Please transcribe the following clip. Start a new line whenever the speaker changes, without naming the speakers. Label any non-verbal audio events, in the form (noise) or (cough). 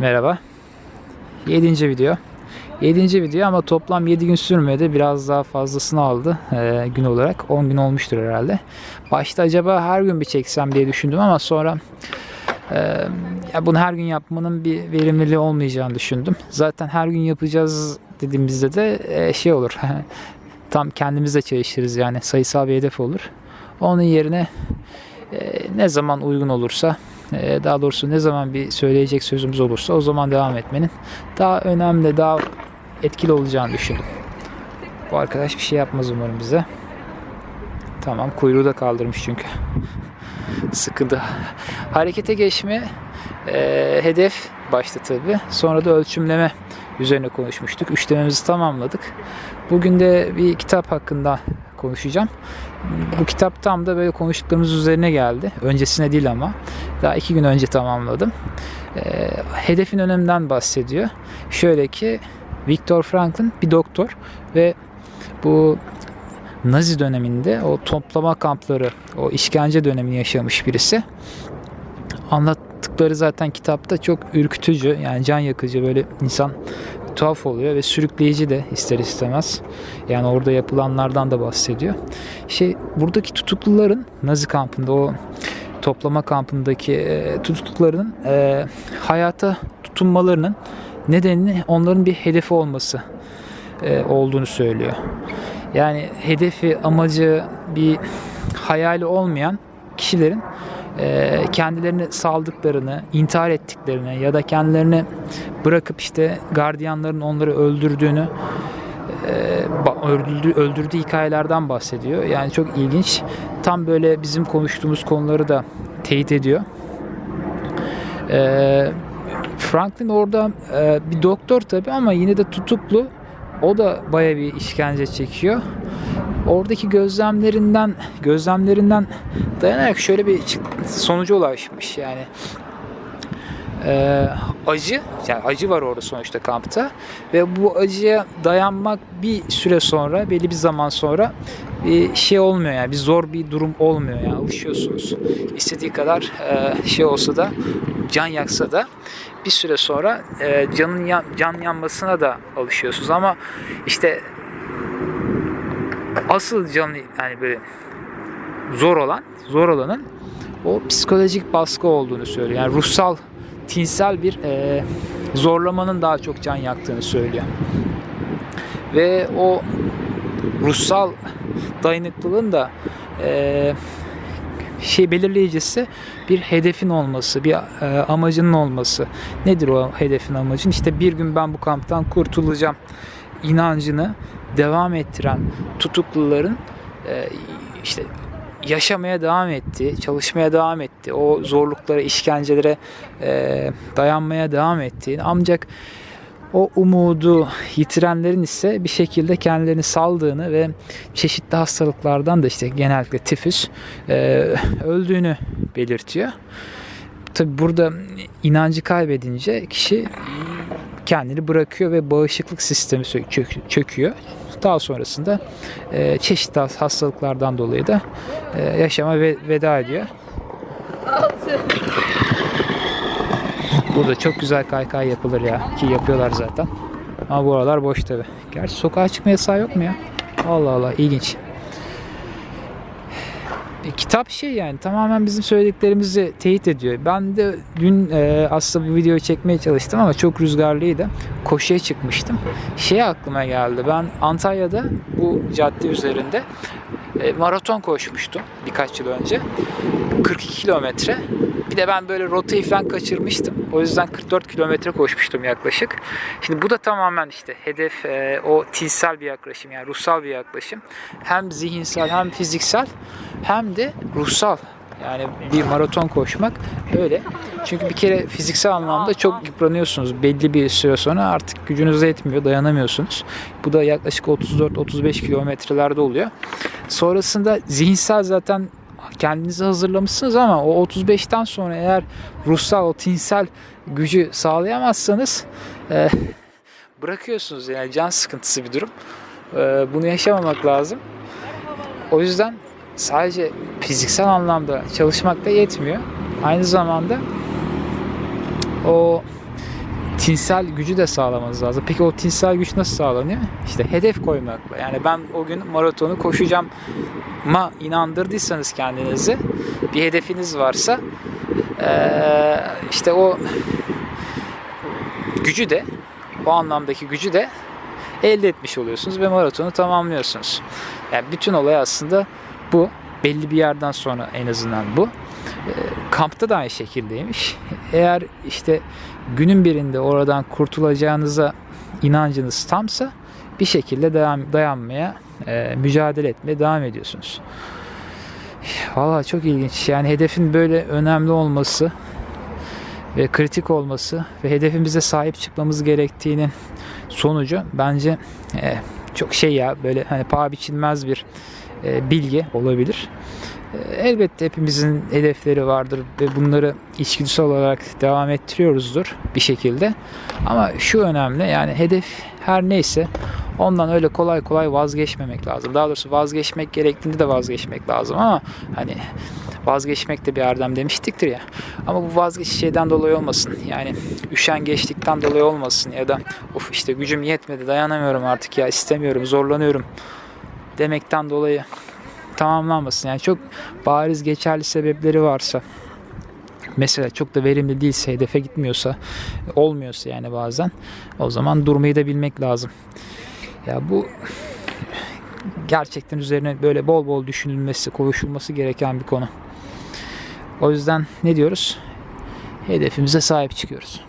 Merhaba. 7. video. 7. video ama toplam 7 gün sürmedi. Biraz daha fazlasını aldı e, gün olarak. 10 gün olmuştur herhalde. Başta acaba her gün bir çeksem diye düşündüm ama sonra e, ya bunu her gün yapmanın bir verimliliği olmayacağını düşündüm. Zaten her gün yapacağız dediğimizde de e, şey olur. (laughs) Tam kendimizle çalışırız yani sayısal bir hedef olur. Onun yerine e, ne zaman uygun olursa daha doğrusu ne zaman bir söyleyecek sözümüz olursa o zaman devam etmenin daha önemli, daha etkili olacağını düşündüm. Bu arkadaş bir şey yapmaz umarım bize. Tamam kuyruğu da kaldırmış çünkü. (laughs) Sıkıntı. Harekete geçme e, hedef başta tabi. Sonra da ölçümleme üzerine konuşmuştuk. Üçlememizi tamamladık. Bugün de bir kitap hakkında konuşacağım. Bu kitap tam da böyle konuştuklarımız üzerine geldi. Öncesine değil ama. Daha iki gün önce tamamladım. E, hedefin öneminden bahsediyor. Şöyle ki Viktor Franklin bir doktor ve bu Nazi döneminde o toplama kampları, o işkence dönemini yaşamış birisi. Anlattıkları zaten kitapta çok ürkütücü, yani can yakıcı böyle insan tuhaf oluyor ve sürükleyici de ister istemez. Yani orada yapılanlardan da bahsediyor. Şey buradaki tutukluların Nazi kampında o toplama kampındaki e, tutukluların e, hayata tutunmalarının nedenini onların bir hedefi olması e, olduğunu söylüyor. Yani hedefi, amacı bir hayali olmayan kişilerin e, kendilerini saldıklarını, intihar ettiklerini ya da kendilerini bırakıp işte gardiyanların onları öldürdüğünü e, öldürdüğü, öldürdüğü hikayelerden bahsediyor. Yani çok ilginç. Tam böyle bizim konuştuğumuz konuları da teyit ediyor. E, Franklin orada bir doktor tabii ama yine de tutuklu. O da baya bir işkence çekiyor. Oradaki gözlemlerinden gözlemlerinden dayanarak şöyle bir sonuca ulaşmış yani. E, acı, yani acı var orada sonuçta kampta ve bu acıya dayanmak bir süre sonra, belli bir zaman sonra bir şey olmuyor yani bir zor bir durum olmuyor yani alışıyorsunuz. İstediği kadar e, şey olsa da can yaksa da bir süre sonra e, canın yan- can yanmasına da alışıyorsunuz ama işte asıl can yani böyle zor olan zor olanın o psikolojik baskı olduğunu söylüyor. Yani ruhsal tinsel bir e, zorlamanın daha çok can yaktığını söylüyor. Ve o ruhsal dayanıklılığın da e, şey belirleyicisi bir hedefin olması, bir e, amacının olması. Nedir o hedefin amacın? İşte bir gün ben bu kamptan kurtulacağım inancını devam ettiren tutukluların e, işte yaşamaya devam etti, çalışmaya devam etti. O zorluklara, işkencelere e, dayanmaya devam etti. Ancak o umudu yitirenlerin ise bir şekilde kendilerini saldığını ve çeşitli hastalıklardan da işte genellikle tifüs e, öldüğünü belirtiyor. Tabi burada inancı kaybedince kişi kendini bırakıyor ve bağışıklık sistemi çök- çöküyor. Daha sonrasında e, çeşitli hastalıklardan dolayı da e, yaşama ve- veda ediyor. Burada çok güzel kaykay yapılır ya ki yapıyorlar zaten. Ama bu aralar boş tabi. Gerçi sokağa çıkma yasağı yok mu ya? Allah Allah ilginç. E, kitap şey yani tamamen bizim söylediklerimizi teyit ediyor. Ben de dün e, aslında bu videoyu çekmeye çalıştım ama çok rüzgarlıydı. Koşuya çıkmıştım. Şey aklıma geldi. Ben Antalya'da bu cadde üzerinde e, maraton koşmuştum birkaç yıl önce. 42 kilometre. Bir de ben böyle rotayı falan kaçırmıştım. O yüzden 44 kilometre koşmuştum yaklaşık. Şimdi bu da tamamen işte hedef e, o tinsel bir yaklaşım yani ruhsal bir yaklaşım. Hem zihinsel hem fiziksel hem de ruhsal. Yani bir maraton koşmak öyle. Çünkü bir kere fiziksel anlamda çok yıpranıyorsunuz. Belli bir süre sonra artık gücünüz yetmiyor, dayanamıyorsunuz. Bu da yaklaşık 34-35 kilometrelerde oluyor. Sonrasında zihinsel zaten kendinizi hazırlamışsınız ama o 35'ten sonra eğer ruhsal, o tinsel gücü sağlayamazsanız e, bırakıyorsunuz. Yani can sıkıntısı bir durum. E, bunu yaşamamak lazım. O yüzden sadece fiziksel anlamda çalışmak da yetmiyor. Aynı zamanda o tinsel gücü de sağlamanız lazım. Peki o tinsel güç nasıl sağlanıyor? İşte hedef koymakla. Yani ben o gün maratonu koşacağım ma inandırdıysanız kendinizi bir hedefiniz varsa işte o gücü de o anlamdaki gücü de elde etmiş oluyorsunuz ve maratonu tamamlıyorsunuz. Yani bütün olay aslında bu. Belli bir yerden sonra en azından bu. Ee, Kampta da aynı şekildeymiş. Eğer işte günün birinde oradan kurtulacağınıza inancınız tamsa bir şekilde devam, dayanmaya, e, mücadele etmeye devam ediyorsunuz. Valla çok ilginç. Yani hedefin böyle önemli olması ve kritik olması ve hedefimize sahip çıkmamız gerektiğinin sonucu bence e, çok şey ya böyle hani paha biçilmez bir e, bilgi olabilir. Elbette hepimizin hedefleri vardır ve bunları içgüdüsel olarak devam ettiriyoruzdur bir şekilde. Ama şu önemli yani hedef her neyse ondan öyle kolay kolay vazgeçmemek lazım. Daha doğrusu vazgeçmek gerektiğinde de vazgeçmek lazım ama hani vazgeçmek de bir erdem demiştiktir ya. Ama bu vazgeçiş şeyden dolayı olmasın. Yani üşengeçlikten dolayı olmasın ya da of işte gücüm yetmedi dayanamıyorum artık ya istemiyorum zorlanıyorum demekten dolayı tamamlanmasın. Yani çok bariz geçerli sebepleri varsa mesela çok da verimli değilse hedefe gitmiyorsa olmuyorsa yani bazen o zaman durmayı da bilmek lazım. Ya bu gerçekten üzerine böyle bol bol düşünülmesi, konuşulması gereken bir konu. O yüzden ne diyoruz? Hedefimize sahip çıkıyoruz.